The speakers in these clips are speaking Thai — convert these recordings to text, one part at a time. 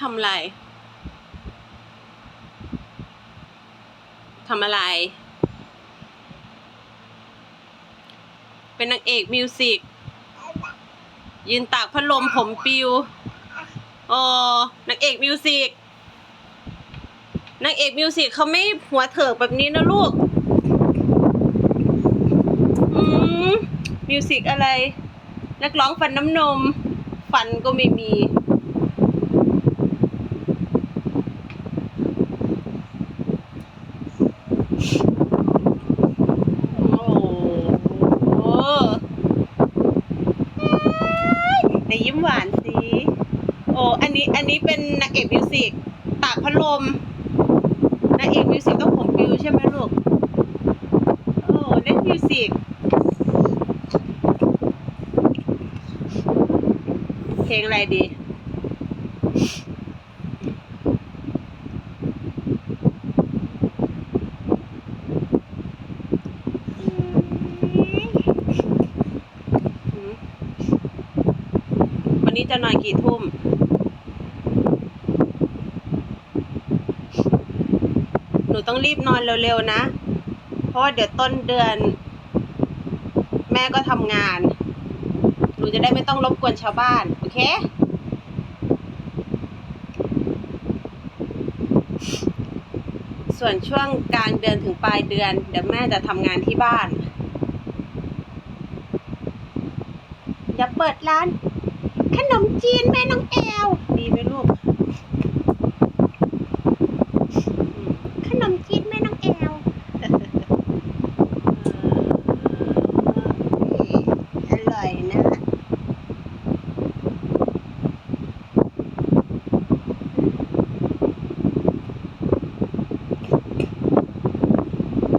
ทำอะไรทำอะไร เป็นนางเอกมิวสิกยืนตากพัดลมผมปิวโอ้นางเอกมิวสิกนางเอกมิวสิกเขาไม่หัวเถิกแบบนี้นะลูก อืมมิวสิกอะไร นักร้องฟันน้ำนม ฟันก็ไม่มี โอ้โหในยิ้มหวานสิ โอ้ อันนี้เป็นนางเอกมิวสิกตากพัดลมนางเอกมิวสิกต้องผมปิวใช่ไหมลูกโอ้เล่นมิวสิกเพลงอะไรดีวันนี้จะนอนกี่ทุ่ม หนู ต้องรีบนอนเร็วๆนะ เพราะว่าเดี๋ยวต้นเดือน แม่ก็ทำงาน หนูจะได้ไม่ต้องรบกวนชาวบ้าน โอเค ส่วนช่วงกลางเดือนถึงปลายเดือน เดี๋ยวแม่จะทำงานที่บ้านอย่าเปิดร้าน ขนมจีนแม่น้องแอลดีไหมลูก ขนมจีนแม่น้องแอล อร่อยนะ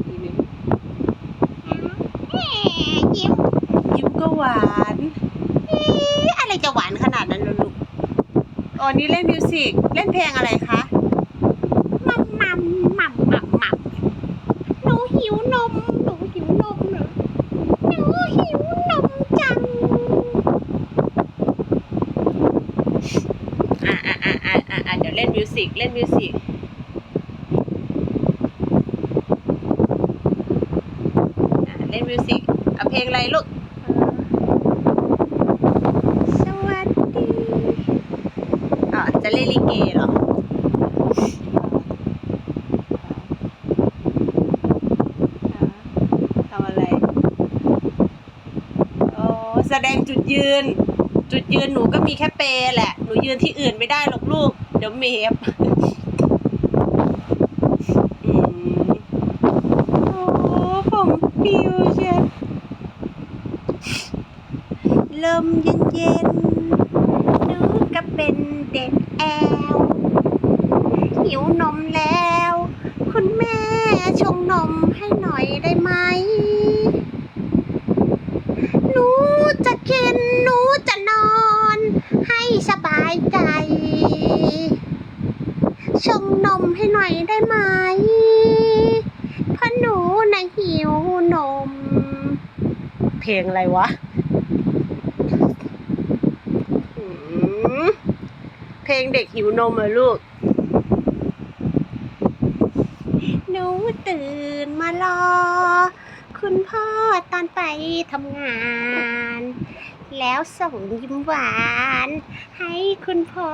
ดีไหม ยิ้ม ยิ้มก็หวาน เอ๊ะอะไรจะหวานขนาดนั้นล่ะลูก อ๋อนี่เล่นมิวสิกเล่นเพลงอะไรคะมัมมัมมัมมัมมัมหนูหิวนมหนูหิวนมเหรอหนูหิวนมจังอ่าอ่าอ่าอ่าอ่าอ่าเดี๋ยวเล่นมิวสิกเล่นมิวสิกอ่าเล่นมิวสิกเอาเพลงอะไรลูก สวัสดี อ่าจะ เล่นลิเกเหรอทำอะไรอ๋อแสดงจุดยืน จุดยืนหนูก็มีแค่เปรแหละ หนูยืนที่อื่นไม่ได้หรอกลูก เดี๋ยวเมฟอืมโอ้ผมปิวเชียลมเย็นเย็นๆหนูก็เป็นเด็ก แอลหิวนมแล้ว คุณแม่ชงนมให้หน่อยได้ไหม หนูจะกิน หนูจะนอน ให้สบายใจ ชงนมให้หน่อยได้ไหมเพราะหนูนะหิวนม เพลงอะไรวะอืมเพ ลงเด็กหิวนมเหรอลูก หนูตื่นมารอ คุณพ่อตอนไปทำงาน แล้วส่งยิ้มหวาน ให้คุณพ่อ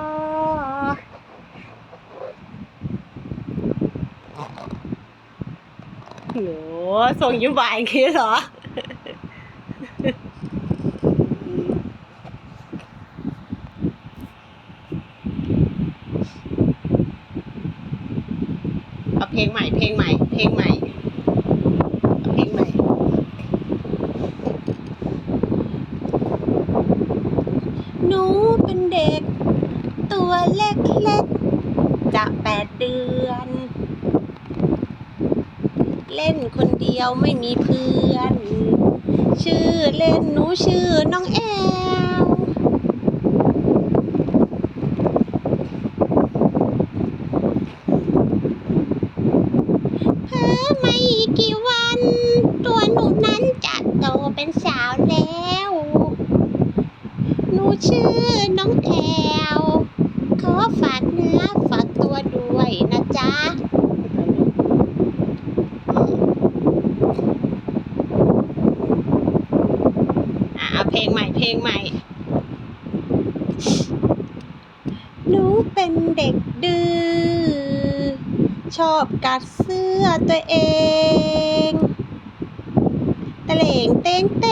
โหส่งยิ้มหวานคิดเหรอ เพลงใหม่ เพลงใหม่ เพลงใหม่ เพลงใหม่ หนูเป็นเด็ก ตัวเล็กๆจะแปดเดือน เล่นคนเดียวไม่มีเพื่อน ชื่อเล่นหนูชื่อน้องแอล เพิ่มมาอีกกี่วัน ตัวหนูนั้นจะโตเป็นสาวแล้ว ห น้องแอลขอฝากเนื้อฝากตัวด้วยนะจ๊ะอะเอาเพลงใหม่เพลงใหม่ หนูเป็นเด็กดื้อ ชอบกัดเสื้อตัวเองตะเลง เต้งเต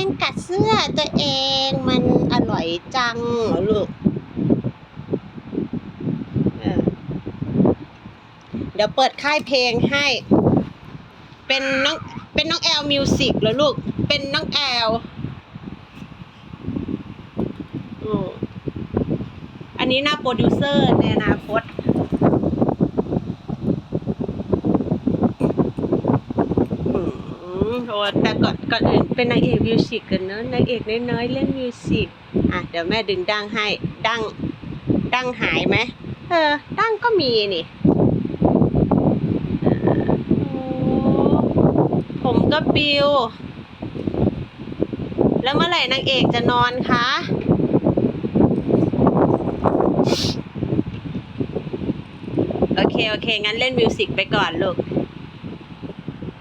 งกัดเสื้อตัวเองมันอร่อยจังลูกเดี๋ยวเปิดค่ายเพลงให้ เป็นน้องเป็นน้องแอลมิวสิกเหรอลูก เป็นน้องแอลอืมอันนี้หน้าโปรดิวเซอร์ในอนาคต อื อ้แต่ก่อนก่อนอื่นเป็นนางเอกมิวสิกกันเนอะนางเอกน้อยๆเล่นมิวสิกอะเดี๋ยวแม่ดึงดังให้ดังดังหายไหมเออดังก็มีนี่ผมก็ปิว แล้วเมื่อไหร่นางเอกจะนอนคะโอเค โอเค งั้นเล่นมิวสิกไปก่อนลูก